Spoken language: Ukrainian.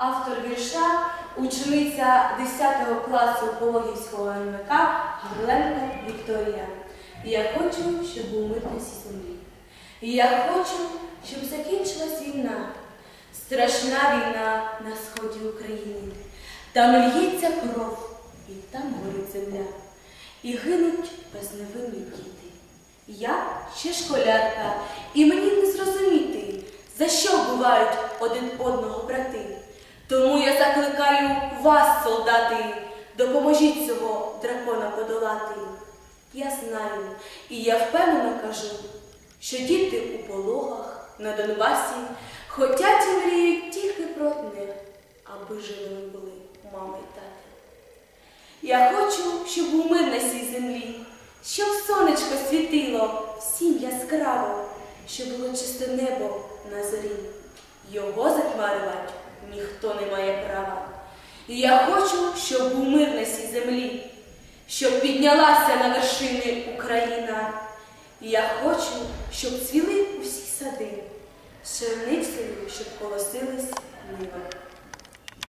Автор вірша учениця 10 класу Пологівського НВК Гарленко Вікторія. Я хочу, щоб був мир землі. Я хочу, щоб закінчилась війна, страшна війна на сході України. Там льється кров, і там горить земля, і гинуть безневинні діти. Я ще школярка, і мені не зрозуміти, за що вбивають один одного брати. Тому я закликаю вас, солдати, допоможіть цього дракона подолати. Я знаю, і я впевнено кажу, що діти у пологах на Донбасі хотять і мріють тільки про одне, аби живими були мама і тати. Я хочу, щоб був мир на цій землі, щоб сонечко світило всім яскраво, щоб було чисте небо на зорі. Його затьмарювати ніхто не має права. І я хочу, щоб був мир на цій землі, щоб піднялася на вершини Україна. І я хочу, щоб цвіли усі сади, пшеницею, щоб колосились.